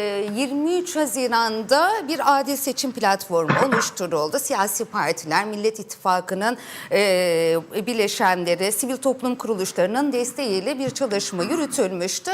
23 Haziran'da bir adil seçim platformu oluşturuldu. Siyasi partiler, Millet İttifakı'nın e, bileşenleri, sivil toplum kuruluşlarının desteğiyle bir çalışma yürütülmüştü.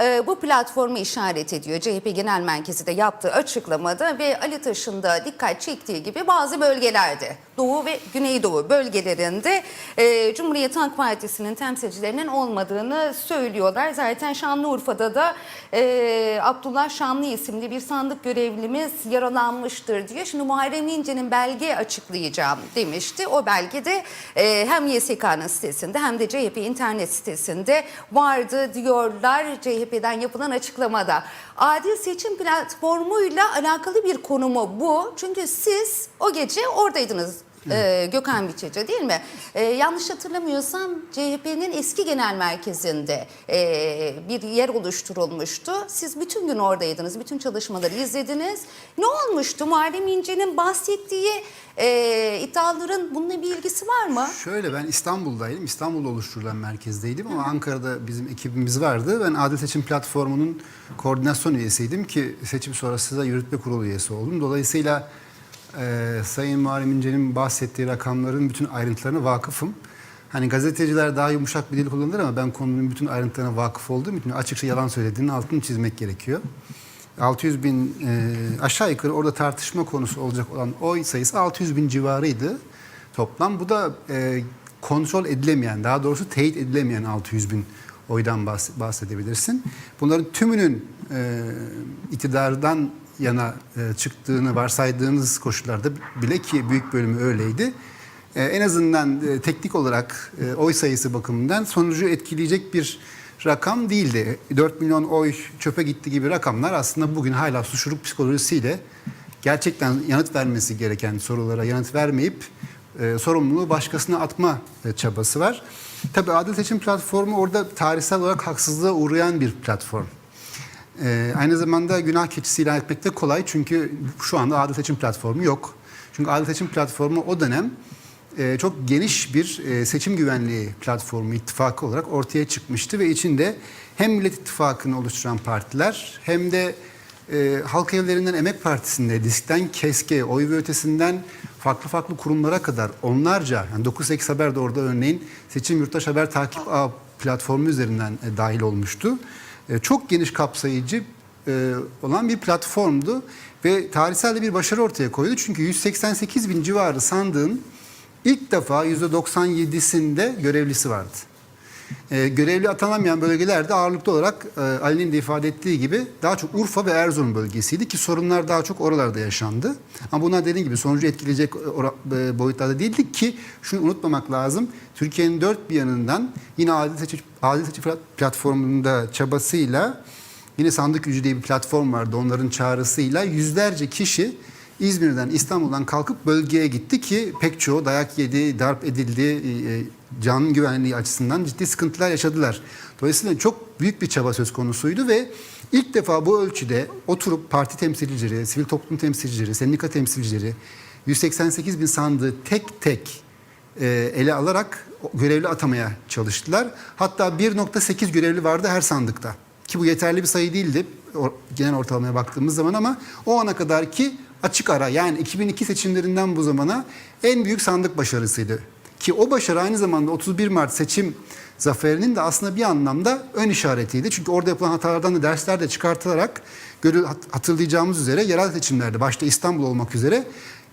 E, bu platformu işaret ediyor. CHP Genel Merkezi de yaptığı açıklamada ve Ali Taş'ın da dikkat çektiği gibi bazı bölgelerde, Doğu ve Güneydoğu bölgelerinde e, Cumhuriyet Halk Partisi'nin temsilcilerinin olmadığını söylüyorlar. Zaten Şanlıurfa'da da e, Abdullah Şanlı isimli bir sandık görevlimiz yaralanmıştır diyor. Şimdi Muharrem İnce'nin belge açıklayacağım demişti. O belgede e, hem YSK'nın sitesinde hem de CHP internet sitesinde vardı diyorlar CHP'den yapılan açıklamada. Adil seçim platformuyla alakalı bir konu mu bu? Çünkü siz o gece oradaydınız. E, Gökhan Biçeci değil mi? E, yanlış hatırlamıyorsam CHP'nin eski genel merkezinde e, bir yer oluşturulmuştu. Siz bütün gün oradaydınız, bütün çalışmaları izlediniz. Ne olmuştu? Muharrem İnce'nin bahsettiği e, iddiaların bununla bir ilgisi var mı? Şöyle ben İstanbul'daydım. İstanbul'da oluşturulan merkezdeydim ama Ankara'da bizim ekibimiz vardı. Ben Adil Seçim Platformu'nun koordinasyon üyesiydim ki seçim sonrası da yürütme kurulu üyesi oldum. Dolayısıyla e, Sayın Muharrem İnce'nin bahsettiği rakamların bütün ayrıntılarına vakıfım. Hani gazeteciler daha yumuşak bir dil kullanır ama ben konunun bütün ayrıntılarına vakıf olduğum için açıkça yalan söylediğinin altını çizmek gerekiyor. 600 bin e, aşağı yukarı orada tartışma konusu olacak olan oy sayısı 600 bin civarıydı toplam. Bu da e, kontrol edilemeyen, daha doğrusu teyit edilemeyen 600 bin oydan bahs- bahsedebilirsin. Bunların tümünün e, iktidardan yana e, çıktığını varsaydığınız koşullarda bile ki büyük bölümü öyleydi. E, en azından e, teknik olarak oy sayısı bakımından sonucu etkileyecek bir rakam değildi. 4 milyon oy çöpe gitti gibi rakamlar aslında bugün hala suçluluk psikolojisiyle gerçekten yanıt vermesi gereken sorulara yanıt vermeyip sorumluluğu başkasına atma çabası var. Tabii Adil Seçim Platformu orada tarihsel olarak haksızlığa uğrayan bir platform. E, aynı zamanda günah keçisi ilan etmek de kolay çünkü şu anda Adil Seçim Platformu yok. Çünkü Adil Seçim Platformu o dönem e, çok geniş bir e, seçim güvenliği platformu, ittifakı olarak ortaya çıkmıştı ve içinde hem Millet İttifakı'nı oluşturan partiler hem de e, Halk Evlerinden Emek Partisi'nde, diskten KESK'e, oy ve ötesinden farklı farklı kurumlara kadar onlarca, yani 9-8 Haber de orada örneğin Seçim Yurttaş Haber Takip platformu üzerinden e, dahil olmuştu. E, çok geniş kapsayıcı e, olan bir platformdu ve tarihsel de bir başarı ortaya koydu. Çünkü 188 bin civarı sandığın ilk defa %97'sinde görevlisi vardı. Ee, görevli atanamayan bölgelerde ağırlıklı olarak e, Ali'nin de ifade ettiği gibi daha çok Urfa ve Erzurum bölgesiydi ki sorunlar daha çok oralarda yaşandı. Ama bunlar dediğim gibi sonucu etkileyecek e, boyutlarda değildi ki şunu unutmamak lazım. Türkiye'nin dört bir yanından yine Adil Seçim, Adil Seçim platformunda çabasıyla yine sandık gücü diye bir platform vardı onların çağrısıyla yüzlerce kişi İzmir'den, İstanbul'dan kalkıp bölgeye gitti ki pek çoğu dayak yedi, darp edildi, e, e, can güvenliği açısından ciddi sıkıntılar yaşadılar. Dolayısıyla çok büyük bir çaba söz konusuydu ve ilk defa bu ölçüde oturup parti temsilcileri, sivil toplum temsilcileri, sendika temsilcileri 188 bin sandığı tek tek e, ele alarak görevli atamaya çalıştılar. Hatta 1.8 görevli vardı her sandıkta. Ki bu yeterli bir sayı değildi genel ortalamaya baktığımız zaman ama o ana kadar ki açık ara yani 2002 seçimlerinden bu zamana en büyük sandık başarısıydı. Ki o başarı aynı zamanda 31 Mart seçim zaferinin de aslında bir anlamda ön işaretiydi. Çünkü orada yapılan hatalardan da dersler de çıkartılarak hatırlayacağımız üzere yerel seçimlerde başta İstanbul olmak üzere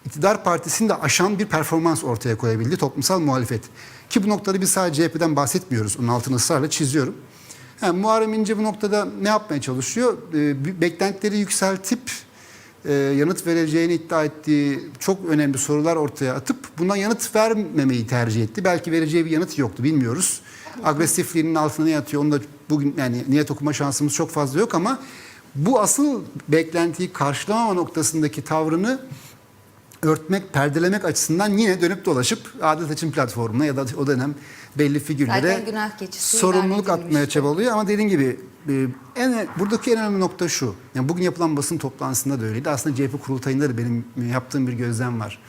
iktidar partisini de aşan bir performans ortaya koyabildi toplumsal muhalefet. Ki bu noktada biz sadece CHP'den bahsetmiyoruz. Onun altını ısrarla çiziyorum. Yani Muharrem İnce bu noktada ne yapmaya çalışıyor? Ee, beklentileri yükseltip e, yanıt vereceğini iddia ettiği çok önemli sorular ortaya atıp buna yanıt vermemeyi tercih etti. Belki vereceği bir yanıt yoktu bilmiyoruz. Agresifliğinin altına ne yatıyor onu da bugün yani niyet okuma şansımız çok fazla yok ama bu asıl beklentiyi karşılamama noktasındaki tavrını örtmek, perdelemek açısından yine dönüp dolaşıp Adil Seçim Platformu'na ya da o dönem belli figürlere sorumluluk atmaya çabalıyor ama dediğim gibi e, en buradaki en önemli nokta şu. Yani bugün yapılan basın toplantısında da öyleydi. Aslında CHP kurultayında da benim yaptığım bir gözlem var.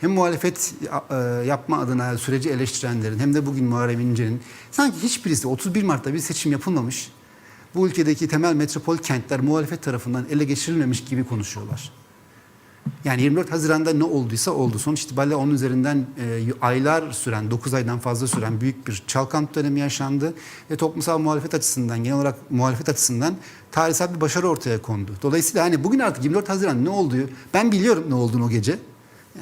Hem muhalefet e, yapma adına süreci eleştirenlerin hem de bugün Muharrem İnce'nin sanki hiçbirisi 31 Mart'ta bir seçim yapılmamış. bu ülkedeki temel metropol kentler muhalefet tarafından ele geçirilmemiş gibi konuşuyorlar. Yani 24 Haziran'da ne olduysa oldu. Sonuç itibariyle onun üzerinden e, aylar süren, 9 aydan fazla süren büyük bir çalkantı dönemi yaşandı. Ve toplumsal muhalefet açısından, genel olarak muhalefet açısından tarihsel bir başarı ortaya kondu. Dolayısıyla hani bugün artık 24 Haziran ne olduğu, ben biliyorum ne olduğunu o gece.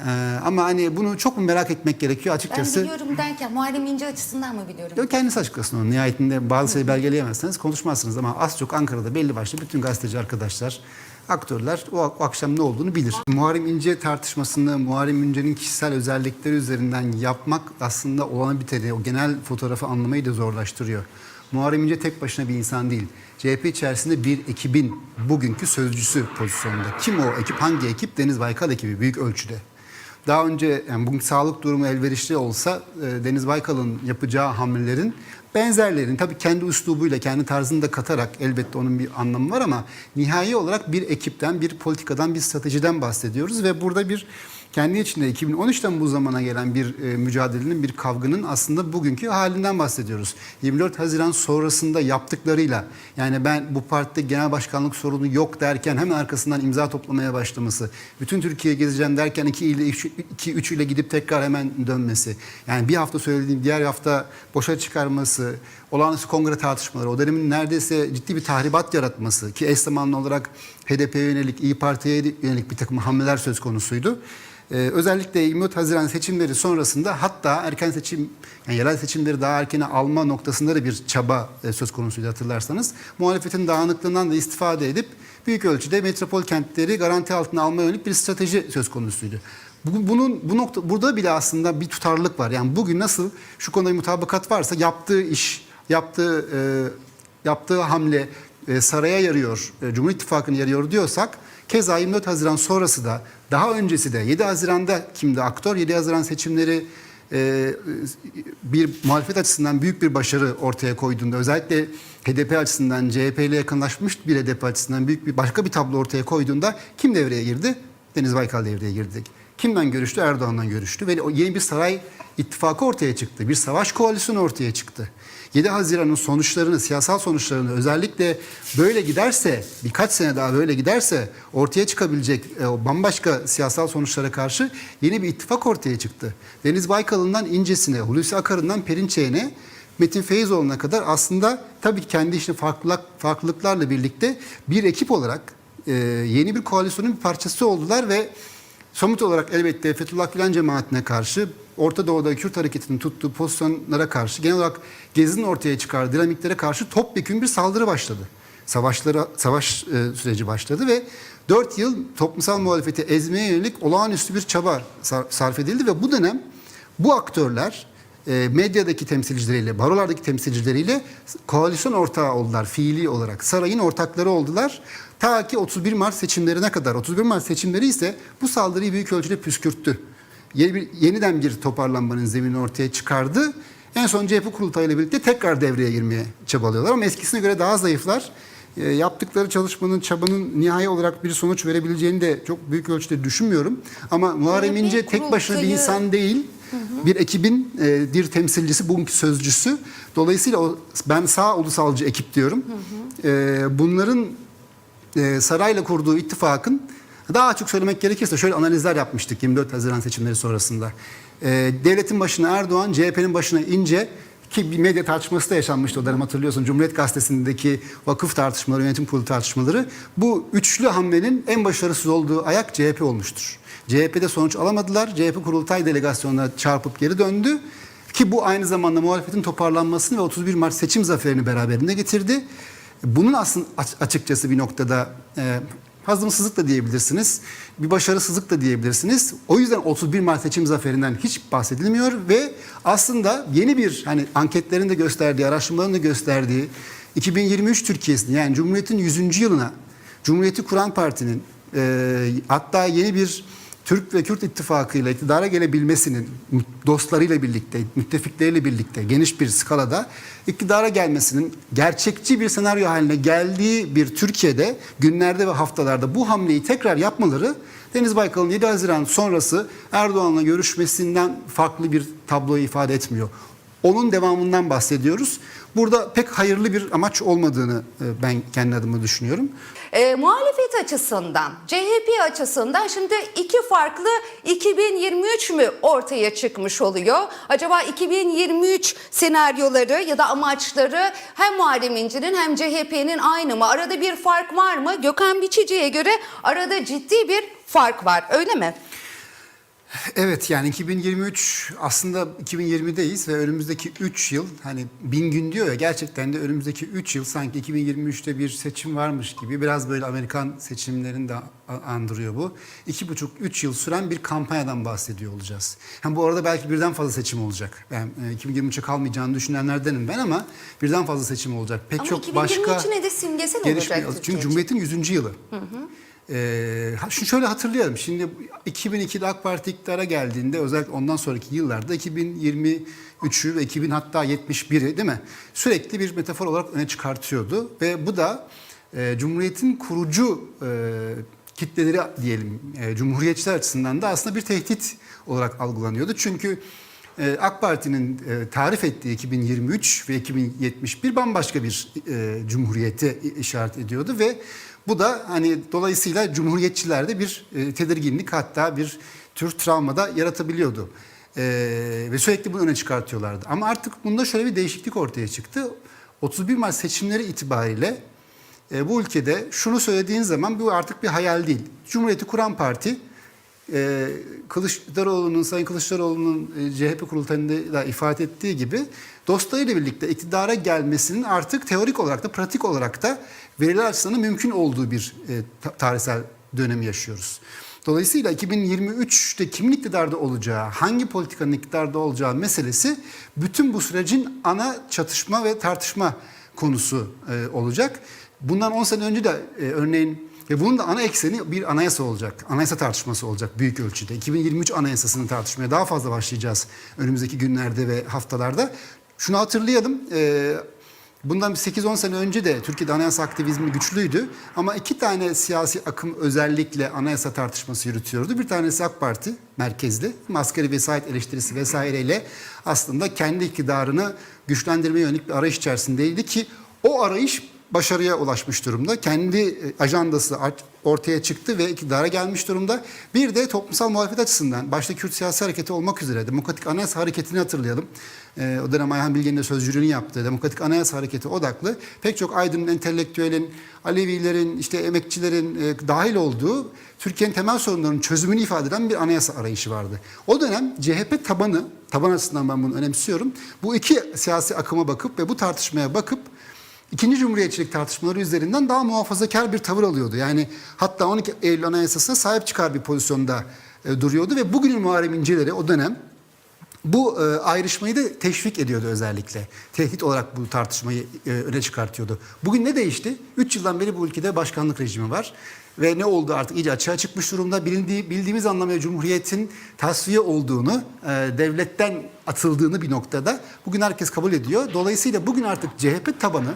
Ee, ama hani bunu çok mu merak etmek gerekiyor Ben açıkçası? biliyorum derken Muharrem İnce açısından mı biliyorum? Yok kendisi açıklasın onu. Nihayetinde bazı şeyi belgeleyemezseniz konuşmazsınız ama az çok Ankara'da belli başlı bütün gazeteci arkadaşlar, aktörler o, akşam ne olduğunu bilir. Muharrem İnce tartışmasını Muharrem İnce'nin kişisel özellikleri üzerinden yapmak aslında olanı biteni, o genel fotoğrafı anlamayı da zorlaştırıyor. Muharrem İnce tek başına bir insan değil. CHP içerisinde bir ekibin bugünkü sözcüsü pozisyonunda. Kim o ekip? Hangi ekip? Deniz Baykal ekibi büyük ölçüde. Daha önce yani bugün sağlık durumu elverişli olsa e, Deniz Baykal'ın yapacağı hamlelerin benzerlerini tabii kendi üslubuyla, kendi tarzını da katarak elbette onun bir anlamı var ama nihai olarak bir ekipten, bir politikadan, bir stratejiden bahsediyoruz ve burada bir kendi içinde 2013'ten bu zamana gelen bir e, mücadelenin, bir kavganın aslında bugünkü halinden bahsediyoruz. 24 Haziran sonrasında yaptıklarıyla yani ben bu partide genel başkanlık sorunu yok derken hemen arkasından imza toplamaya başlaması, bütün Türkiye gezeceğim derken 2 ile 2 3 ile gidip tekrar hemen dönmesi. Yani bir hafta söylediğim diğer hafta boşa çıkarması, olağanüstü kongre tartışmaları, o dönemin neredeyse ciddi bir tahribat yaratması ki eş zamanlı olarak HDP'ye yönelik, İyi Parti'ye yönelik bir takım hamleler söz konusuydu. Ee, özellikle 24 Haziran seçimleri sonrasında hatta erken seçim, yani yerel seçimleri daha erkene alma noktasında da bir çaba e, söz konusuydu hatırlarsanız. Muhalefetin dağınıklığından da istifade edip büyük ölçüde metropol kentleri garanti altına almaya yönelik bir strateji söz konusuydu. Bu- Bunun bu nokta burada bile aslında bir tutarlılık var. Yani bugün nasıl şu konuda bir mutabakat varsa yaptığı iş, yaptığı e, yaptığı hamle e, saraya yarıyor, e, Cumhur İttifakı'na yarıyor diyorsak keza 24 Haziran sonrası da daha öncesi de 7 Haziran'da kimdi aktör? 7 Haziran seçimleri e, bir muhalefet açısından büyük bir başarı ortaya koyduğunda özellikle HDP açısından CHP ile yakınlaşmış bir HDP açısından büyük bir başka bir tablo ortaya koyduğunda kim devreye girdi? Deniz Baykal devreye girdi. Kimden görüştü? Erdoğan'dan görüştü. Ve yeni bir saray ittifakı ortaya çıktı. Bir savaş koalisyonu ortaya çıktı. 7 Haziran'ın sonuçlarını, siyasal sonuçlarını özellikle böyle giderse, birkaç sene daha böyle giderse ortaya çıkabilecek e, bambaşka siyasal sonuçlara karşı yeni bir ittifak ortaya çıktı. Deniz Baykal'ından İnce'sine, Hulusi Akar'ından Perinçek'ine, Metin Feyzoğlu'na kadar aslında tabii kendi işte farklılık, farklılıklarla birlikte bir ekip olarak e, yeni bir koalisyonun bir parçası oldular ve somut olarak elbette Fethullah Gülen cemaatine karşı Orta Doğu'da Kürt hareketinin tuttuğu pozisyonlara karşı genel olarak Gezi'nin ortaya çıkardığı dinamiklere karşı topyekun bir saldırı başladı. Savaşlara, savaş e, süreci başladı ve 4 yıl toplumsal muhalefeti ezmeye yönelik olağanüstü bir çaba sar- sarf edildi ve bu dönem bu aktörler medyadaki temsilcileriyle, barolardaki temsilcileriyle koalisyon ortağı oldular fiili olarak. Sarayın ortakları oldular. Ta ki 31 Mart seçimlerine kadar. 31 Mart seçimleri ise bu saldırıyı büyük ölçüde püskürttü. Yeniden bir toparlanmanın zeminini ortaya çıkardı. En son CHP kurultayıyla birlikte tekrar devreye girmeye çabalıyorlar ama eskisine göre daha zayıflar. E, yaptıkları çalışmanın, çabanın nihai olarak bir sonuç verebileceğini de çok büyük ölçüde düşünmüyorum. Ama Muharrem İnce tek başına bir insan değil. Bir ekibin e, bir temsilcisi, bugünkü sözcüsü. Dolayısıyla o, ben sağ ulusalcı ekip diyorum. E, bunların e, sarayla kurduğu ittifakın daha açık söylemek gerekirse şöyle analizler yapmıştık 24 Haziran seçimleri sonrasında. E, devletin başına Erdoğan, CHP'nin başına İnce ki bir medya tartışması da yaşanmıştı o dönem hatırlıyorsun. Cumhuriyet Gazetesi'ndeki vakıf tartışmaları, yönetim kurulu tartışmaları. Bu üçlü hamlenin en başarısız olduğu ayak CHP olmuştur. CHP'de sonuç alamadılar. CHP kurultay delegasyonuna çarpıp geri döndü. Ki bu aynı zamanda muhalefetin toparlanmasını ve 31 Mart seçim zaferini beraberinde getirdi. Bunun aslında aç- açıkçası bir noktada e, hazımsızlık da diyebilirsiniz. Bir başarısızlık da diyebilirsiniz. O yüzden 31 Mart seçim zaferinden hiç bahsedilmiyor ve aslında yeni bir hani anketlerin de gösterdiği, araştırmaların da gösterdiği 2023 Türkiye'sini yani Cumhuriyet'in 100. yılına Cumhuriyeti kuran partinin e, hatta yeni bir Türk ve Kürt ittifakıyla iktidara gelebilmesinin dostlarıyla birlikte, müttefikleriyle birlikte geniş bir skalada iktidara gelmesinin gerçekçi bir senaryo haline geldiği bir Türkiye'de günlerde ve haftalarda bu hamleyi tekrar yapmaları Deniz Baykal'ın 7 Haziran sonrası Erdoğan'la görüşmesinden farklı bir tabloyu ifade etmiyor. Onun devamından bahsediyoruz. Burada pek hayırlı bir amaç olmadığını e, ben kendi adıma düşünüyorum. E, muhalefet açısından, CHP açısından şimdi iki farklı 2023 mü ortaya çıkmış oluyor? Acaba 2023 senaryoları ya da amaçları hem Muharrem İnce'nin hem CHP'nin aynı mı? Arada bir fark var mı? Gökhan Biçici'ye göre arada ciddi bir fark var öyle mi? Evet yani 2023 aslında 2020'deyiz ve önümüzdeki 3 yıl hani bin gün diyor ya gerçekten de önümüzdeki 3 yıl sanki 2023'te bir seçim varmış gibi biraz böyle Amerikan seçimlerini de andırıyor bu. 2,5-3 yıl süren bir kampanyadan bahsediyor olacağız. Hem bu arada belki birden fazla seçim olacak. Ben e, 2023'e kalmayacağını düşünenlerdenim ben ama birden fazla seçim olacak. Pek Ama çok 2023 başka yine de simgesel olacak Çünkü. Cumhuriyet'in 100. yılı. Ee, ha- şunu şöyle hatırlayalım. Şimdi 2002'de AK Parti iktidara geldiğinde özellikle ondan sonraki yıllarda 2023'ü ve 2000 hatta 71'i değil mi? Sürekli bir metafor olarak öne çıkartıyordu ve bu da e, Cumhuriyet'in kurucu e, kitleleri diyelim e, Cumhuriyetçiler açısından da aslında bir tehdit olarak algılanıyordu. Çünkü e, AK Parti'nin e, tarif ettiği 2023 ve 2071 bambaşka bir e, cumhuriyete işaret ediyordu ve bu da hani dolayısıyla cumhuriyetçilerde bir e, tedirginlik hatta bir tür travmada yaratabiliyordu. E, ve sürekli bunu öne çıkartıyorlardı. Ama artık bunda şöyle bir değişiklik ortaya çıktı. 31 Mart seçimleri itibariyle e, bu ülkede şunu söylediğin zaman bu artık bir hayal değil. Cumhuriyeti kuran parti e, Kılıçdaroğlu'nun, Sayın Kılıçdaroğlu'nun e, CHP kurultayında da ifade ettiği gibi dostlarıyla birlikte iktidara gelmesinin artık teorik olarak da pratik olarak da veriler açısından mümkün olduğu bir e, ta- tarihsel dönemi yaşıyoruz. Dolayısıyla 2023'te kimin iktidarda olacağı, hangi politikanın iktidarda olacağı meselesi bütün bu sürecin ana çatışma ve tartışma konusu e, olacak. Bundan 10 sene önce de e, örneğin ve bunun da ana ekseni bir anayasa olacak. Anayasa tartışması olacak büyük ölçüde. 2023 anayasasını tartışmaya daha fazla başlayacağız önümüzdeki günlerde ve haftalarda. Şunu hatırlayalım. e, Bundan 8-10 sene önce de Türkiye'de anayasa aktivizmi güçlüydü. Ama iki tane siyasi akım özellikle anayasa tartışması yürütüyordu. Bir tanesi AK Parti merkezli. Maskeri vesayet eleştirisi vesaireyle aslında kendi iktidarını güçlendirmeye yönelik bir arayış içerisindeydi ki o arayış başarıya ulaşmış durumda. Kendi e, ajandası ortaya çıktı ve iktidara gelmiş durumda. Bir de toplumsal muhalefet açısından başta Kürt siyasi hareketi olmak üzere Demokratik Anayasa Hareketi'ni hatırlayalım. Ee, o dönem Ayhan Bilge'nin de sözcülüğünü yaptığı Demokratik Anayasa Hareketi odaklı pek çok aydının, entelektüelin, Alevilerin, işte emekçilerin e, dahil olduğu Türkiye'nin temel sorunlarının çözümünü ifade eden bir anayasa arayışı vardı. O dönem CHP tabanı, taban açısından ben bunu önemsiyorum. Bu iki siyasi akıma bakıp ve bu tartışmaya bakıp İkinci Cumhuriyetçilik tartışmaları üzerinden daha muhafazakar bir tavır alıyordu. Yani hatta 12 Eylül Anayasası'na sahip çıkar bir pozisyonda e, duruyordu ve bugünün Muharrem İnceleri o dönem bu e, ayrışmayı da teşvik ediyordu özellikle. Tehdit olarak bu tartışmayı e, öne çıkartıyordu. Bugün ne değişti? 3 yıldan beri bu ülkede başkanlık rejimi var. Ve ne oldu artık iyice açığa çıkmış durumda. Bilindiği, bildiğimiz anlamda Cumhuriyet'in tasfiye olduğunu, e, devletten atıldığını bir noktada bugün herkes kabul ediyor. Dolayısıyla bugün artık CHP tabanı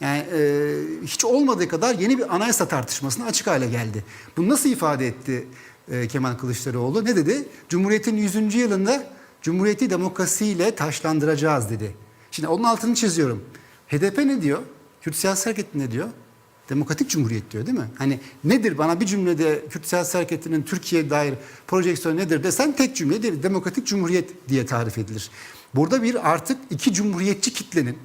yani e, hiç olmadığı kadar yeni bir anayasa tartışmasına açık hale geldi. Bunu nasıl ifade etti e, Kemal Kılıçdaroğlu? Ne dedi? Cumhuriyet'in 100. yılında Cumhuriyeti demokrasiyle taşlandıracağız dedi. Şimdi onun altını çiziyorum. HDP ne diyor? Kürt Siyasi Hareket ne diyor? Demokratik Cumhuriyet diyor değil mi? Hani nedir bana bir cümlede Kürt Siyasi Hareketi'nin Türkiye'ye dair projeksiyonu nedir desen tek cümle değil. Demokratik Cumhuriyet diye tarif edilir. Burada bir artık iki cumhuriyetçi kitlenin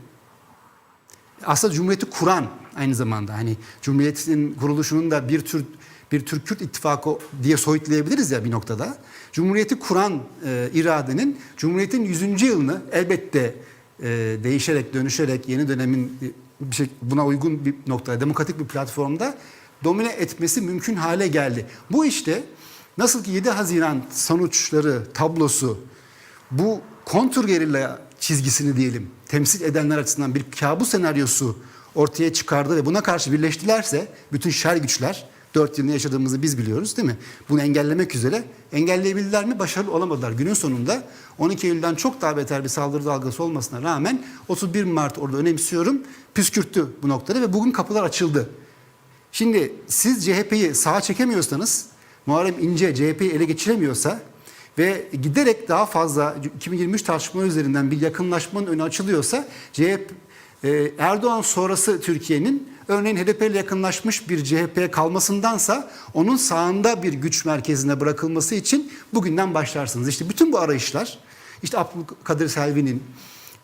aslında Cumhuriyeti kuran aynı zamanda hani Cumhuriyet'in kuruluşunun da bir tür bir Türk Kürt ittifakı diye soyutlayabiliriz ya bir noktada. Cumhuriyeti kuran e, iradenin Cumhuriyet'in 100. yılını elbette e, değişerek, dönüşerek yeni dönemin e, bir şey, buna uygun bir noktada, demokratik bir platformda domine etmesi mümkün hale geldi. Bu işte nasıl ki 7 Haziran sonuçları, tablosu bu kontur gerilla çizgisini diyelim temsil edenler açısından bir kabus senaryosu ortaya çıkardı ve buna karşı birleştilerse bütün şer güçler 4 yılını yaşadığımızı biz biliyoruz değil mi? Bunu engellemek üzere engelleyebildiler mi? Başarılı olamadılar. Günün sonunda 12 Eylül'den çok daha beter bir saldırı dalgası olmasına rağmen 31 Mart orada önemsiyorum püskürttü bu noktada ve bugün kapılar açıldı. Şimdi siz CHP'yi sağa çekemiyorsanız, Muharrem İnce CHP'yi ele geçiremiyorsa ve giderek daha fazla 2023 tartışma üzerinden bir yakınlaşmanın önü açılıyorsa CHP Ee, Erdoğan sonrası Türkiye'nin örneğin HDP ile yakınlaşmış bir CHP kalmasındansa onun sağında bir güç merkezine bırakılması için bugünden başlarsınız. İşte bütün bu arayışlar işte Abdülkadir Selvi'nin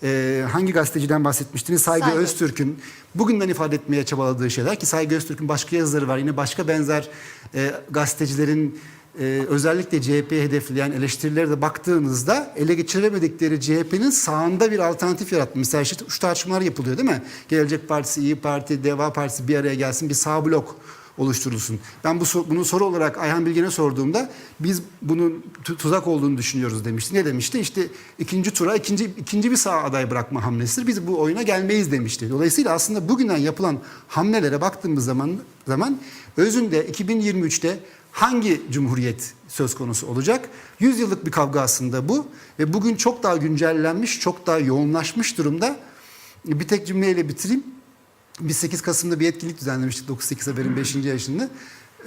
e, hangi gazeteciden bahsetmiştiniz? Saygı, Saygı. Öztürk'ün bugünden ifade etmeye çabaladığı şeyler ki Saygı Öztürk'ün başka yazıları var. Yine başka benzer e, gazetecilerin e, özellikle CHP'yi hedefleyen eleştirilere de baktığınızda ele geçiremedikleri CHP'nin sağında bir alternatif yaratmış. Mesela işte şu tartışmalar yapılıyor değil mi? Gelecek Partisi, İyi Parti, Deva Partisi bir araya gelsin bir sağ blok oluşturulsun. Ben bu bunu soru olarak Ayhan Bilgen'e sorduğumda biz bunun tu- tuzak olduğunu düşünüyoruz demişti. Ne demişti? İşte ikinci tura ikinci ikinci bir sağ aday bırakma hamlesidir. Biz bu oyuna gelmeyiz demişti. Dolayısıyla aslında bugünden yapılan hamlelere baktığımız zaman zaman özünde 2023'te hangi cumhuriyet söz konusu olacak? 100 yıllık bir kavga aslında bu ve bugün çok daha güncellenmiş, çok daha yoğunlaşmış durumda. Bir tek cümleyle bitireyim. Biz 8 Kasım'da bir etkinlik düzenlemiştik 98 Haber'in 5. yaşında.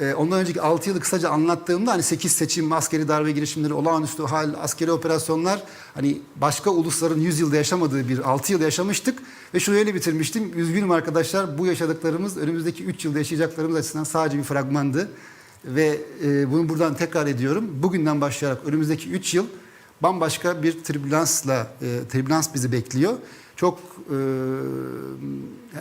Ee, ondan önceki 6 yılı kısaca anlattığımda hani 8 seçim, askeri darbe girişimleri, olağanüstü hal, askeri operasyonlar hani başka ulusların 100 yılda yaşamadığı bir 6 yıl yaşamıştık. Ve şunu öyle bitirmiştim. Üzgünüm arkadaşlar bu yaşadıklarımız önümüzdeki 3 yılda yaşayacaklarımız açısından sadece bir fragmandı. Ve e, bunu buradan tekrar ediyorum. Bugünden başlayarak önümüzdeki 3 yıl bambaşka bir tribülansla, e, tribülans bizi bekliyor. Çok e,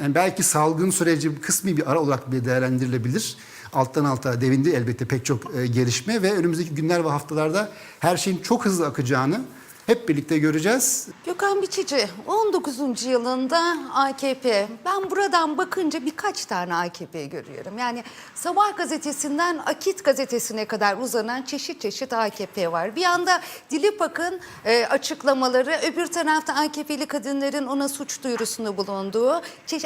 yani belki salgın süreci kısmi bir ara olarak bile değerlendirilebilir. Alttan alta devindi elbette pek çok e, gelişme ve önümüzdeki günler ve haftalarda her şeyin çok hızlı akacağını hep birlikte göreceğiz. Gökhan Biçici 19. yılında AKP. Ben buradan bakınca birkaç tane AKP görüyorum. Yani Sabah gazetesinden Akit gazetesine kadar uzanan çeşit çeşit AKP var. Bir yanda Dilipak'ın e, açıklamaları, öbür tarafta AKP'li kadınların ona suç duyurusunda bulunduğu,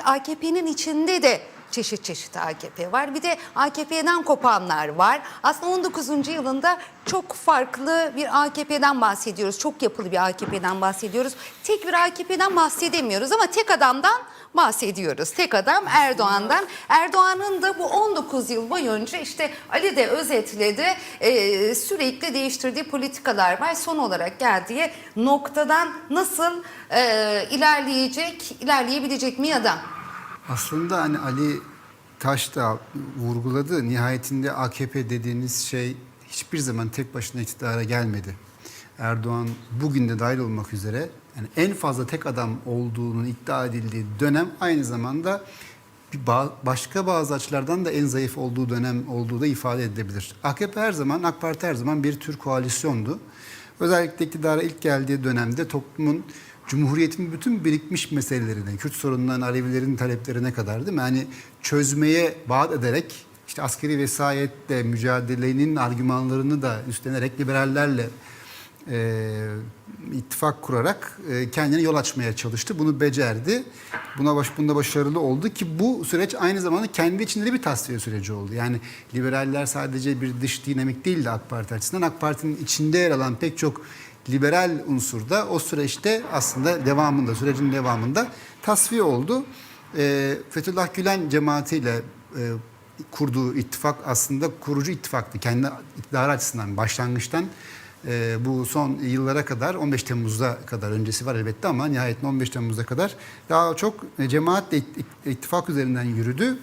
AKP'nin içinde de çeşit çeşit AKP var. Bir de AKP'den kopanlar var. Aslında 19. yılında çok farklı bir AKP'den bahsediyoruz. Çok yapılı bir AKP'den bahsediyoruz. Tek bir AKP'den bahsedemiyoruz ama tek adamdan bahsediyoruz. Tek adam Erdoğan'dan. Erdoğan'ın da bu 19 yıl boyunca işte Ali de özetledi e, sürekli değiştirdiği politikalar var. Son olarak geldiği noktadan nasıl e, ilerleyecek, ilerleyebilecek mi ya da Aslında hani Ali Taş da vurguladı. Nihayetinde AKP dediğiniz şey hiçbir zaman tek başına iktidara gelmedi. Erdoğan bugün de dahil olmak üzere yani en fazla tek adam olduğunun iddia edildiği dönem aynı zamanda başka bazı açılardan da en zayıf olduğu dönem olduğu da ifade edilebilir. AKP her zaman, AK Parti her zaman bir tür koalisyondu. Özellikle iktidara ilk geldiği dönemde toplumun Cumhuriyetin bütün birikmiş meselelerine, Kürt sorunundan Alevilerin taleplerine kadar değil mi? Yani çözmeye vaat ederek işte askeri vesayetle mücadelenin argümanlarını da üstlenerek liberallerle e, ittifak kurarak e, kendine yol açmaya çalıştı. Bunu becerdi. Buna baş, bunda başarılı oldu ki bu süreç aynı zamanda kendi içinde de bir tasfiye süreci oldu. Yani liberaller sadece bir dış dinamik değildi AK Parti açısından. AK Parti'nin içinde yer alan pek çok liberal unsur da o süreçte aslında devamında, sürecin devamında tasfiye oldu. E, Fethullah Gülen cemaatiyle e, kurduğu ittifak aslında kurucu ittifaktı. Kendi iktidarı açısından başlangıçtan e, bu son yıllara kadar 15 Temmuz'da kadar öncesi var elbette ama nihayetinde 15 Temmuz'da kadar daha çok e, cemaatle it- it- ittifak üzerinden yürüdü.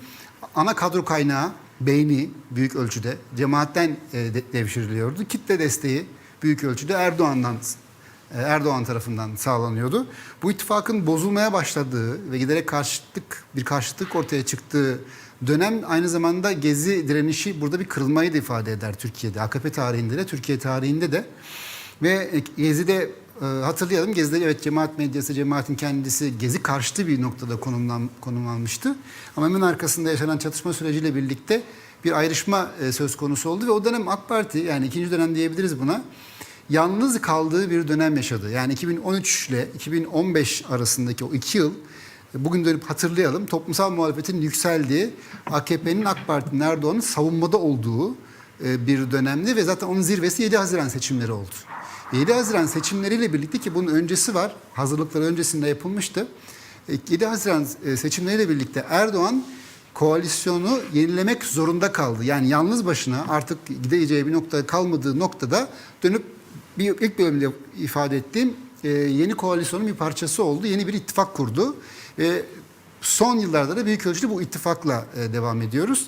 Ana kadro kaynağı beyni büyük ölçüde cemaatten e, de- devşiriliyordu. Kitle desteği büyük ölçüde Erdoğan'dan Erdoğan tarafından sağlanıyordu. Bu ittifakın bozulmaya başladığı ve giderek karşıtlık bir karşıtlık ortaya çıktığı dönem aynı zamanda gezi direnişi burada bir kırılmayı da ifade eder Türkiye'de. AKP tarihinde de Türkiye tarihinde de ve Gezi'de e, hatırlayalım Gezi'de evet cemaat medyası cemaatin kendisi Gezi karşıtı bir noktada konumlan, konumlanmıştı. Ama hemen arkasında yaşanan çatışma süreciyle birlikte bir ayrışma e, söz konusu oldu ve o dönem AK Parti yani ikinci dönem diyebiliriz buna yalnız kaldığı bir dönem yaşadı. Yani 2013 ile 2015 arasındaki o iki yıl bugün dönüp hatırlayalım toplumsal muhalefetin yükseldiği AKP'nin AK Parti'nin Erdoğan'ın savunmada olduğu e, bir dönemdi ve zaten onun zirvesi 7 Haziran seçimleri oldu. 7 Haziran seçimleriyle birlikte ki bunun öncesi var hazırlıklar öncesinde yapılmıştı. E, 7 Haziran e, seçimleriyle birlikte Erdoğan koalisyonu yenilemek zorunda kaldı. Yani yalnız başına artık gideceği bir nokta kalmadığı noktada dönüp bir ilk bölümde ifade ettiğim e, yeni koalisyonun bir parçası oldu. Yeni bir ittifak kurdu. Ve son yıllarda da büyük ölçüde bu ittifakla e, devam ediyoruz.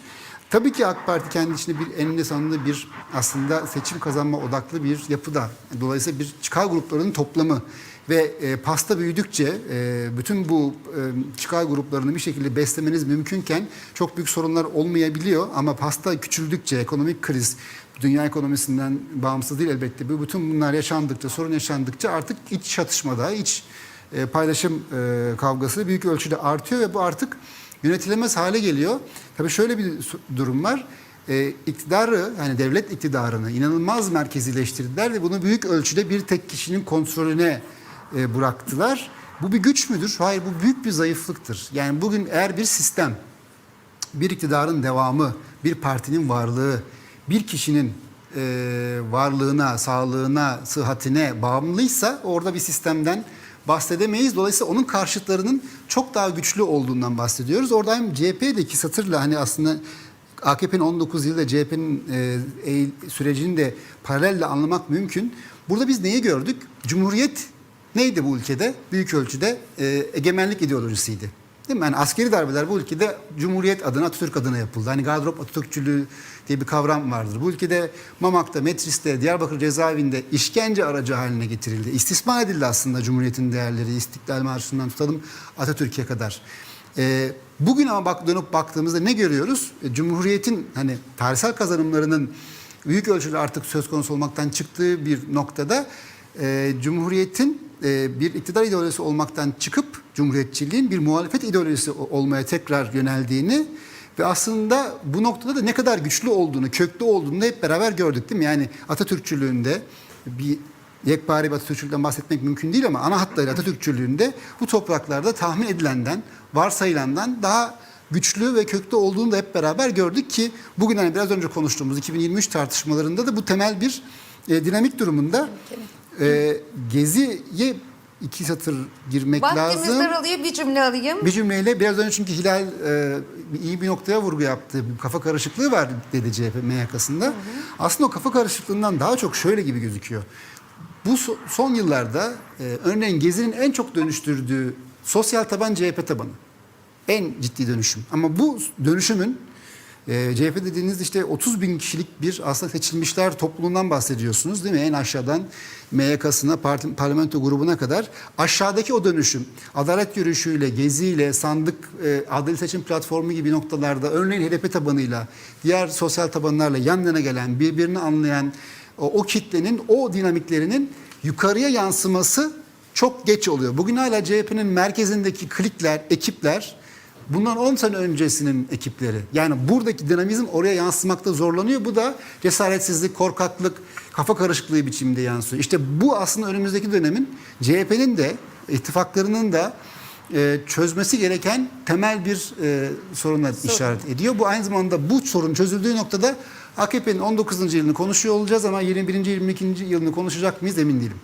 Tabii ki AK Parti kendi içinde bir eninde sonunda bir aslında seçim kazanma odaklı bir yapıda. Dolayısıyla bir çıkar gruplarının toplamı ve e, pasta büyüdükçe e, bütün bu e, çıkar gruplarını bir şekilde beslemeniz mümkünken çok büyük sorunlar olmayabiliyor ama pasta küçüldükçe ekonomik kriz dünya ekonomisinden bağımsız değil elbette. Bu bütün bunlar yaşandıkça, sorun yaşandıkça artık iç çatışmada, iç e, paylaşım e, kavgası büyük ölçüde artıyor ve bu artık yönetilemez hale geliyor. Tabii şöyle bir durum var. E, iktidarı, yani devlet iktidarını inanılmaz merkezileştirdiler ve bunu büyük ölçüde bir tek kişinin kontrolüne bıraktılar. Bu bir güç müdür? Hayır, bu büyük bir zayıflıktır. Yani bugün eğer bir sistem bir iktidarın devamı, bir partinin varlığı, bir kişinin e, varlığına, sağlığına, sıhhatine bağımlıysa orada bir sistemden bahsedemeyiz. Dolayısıyla onun karşıtlarının çok daha güçlü olduğundan bahsediyoruz. Orada hem CHP'deki satırla hani aslında AKP'nin 19 yılda CHP'nin e, eğil- sürecini de paralelle anlamak mümkün. Burada biz neyi gördük? Cumhuriyet neydi bu ülkede? Büyük ölçüde e, egemenlik ideolojisiydi. Değil mi? Yani askeri darbeler bu ülkede Cumhuriyet adına, Atatürk adına yapıldı. Hani gardırop Atatürkçülüğü diye bir kavram vardır. Bu ülkede Mamak'ta, Metris'te, Diyarbakır cezaevinde işkence aracı haline getirildi. İstismar edildi aslında Cumhuriyet'in değerleri, İstiklal Marşı'ndan tutalım Atatürk'e kadar. Ee, bugün ama bak dönüp baktığımızda ne görüyoruz? E, Cumhuriyet'in hani tarihsel kazanımlarının büyük ölçüde artık söz konusu olmaktan çıktığı bir noktada e, Cumhuriyet'in e, bir iktidar ideolojisi olmaktan çıkıp Cumhuriyetçiliğin bir muhalefet ideolojisi olmaya tekrar yöneldiğini ve aslında bu noktada da ne kadar güçlü olduğunu, köklü olduğunu da hep beraber gördük değil mi? Yani Atatürkçülüğünde bir yekpare bir Atatürkçülükten bahsetmek mümkün değil ama ana hatlarıyla Atatürkçülüğünde bu topraklarda tahmin edilenden, varsayılandan daha güçlü ve köklü olduğunu da hep beraber gördük ki bugün hani biraz önce konuştuğumuz 2023 tartışmalarında da bu temel bir e, dinamik durumunda. E, Gezi'ye iki satır girmek Vaktimiz lazım. daralıyor bir cümle alayım. Bir cümleyle biraz önce çünkü Hilal e, iyi bir noktaya vurgu yaptı. Bir kafa karışıklığı var dedi CHP MYK'sında. Aslında o kafa karışıklığından daha çok şöyle gibi gözüküyor. Bu so- son yıllarda e, örneğin Gezi'nin en çok dönüştürdüğü sosyal taban CHP tabanı. En ciddi dönüşüm. Ama bu dönüşümün e, CHP dediğiniz işte 30 bin kişilik bir aslında seçilmişler topluluğundan bahsediyorsunuz değil mi? En aşağıdan MYK'sına, parti, parlamento grubuna kadar aşağıdaki o dönüşüm adalet yürüyüşüyle, geziyle, sandık, e, adil seçim platformu gibi noktalarda örneğin HDP tabanıyla, diğer sosyal tabanlarla yan yana gelen, birbirini anlayan o, o kitlenin, o dinamiklerinin yukarıya yansıması çok geç oluyor. Bugün hala CHP'nin merkezindeki klikler, ekipler Bundan 10 sene öncesinin ekipleri. Yani buradaki dinamizm oraya yansımakta zorlanıyor. Bu da cesaretsizlik, korkaklık, kafa karışıklığı biçiminde yansıyor. İşte bu aslında önümüzdeki dönemin CHP'nin de ittifaklarının da e, çözmesi gereken temel bir e, soruna işaret ediyor. Bu aynı zamanda bu sorun çözüldüğü noktada AKP'nin 19. yılını konuşuyor olacağız ama 21. 22. yılını konuşacak mıyız emin değilim.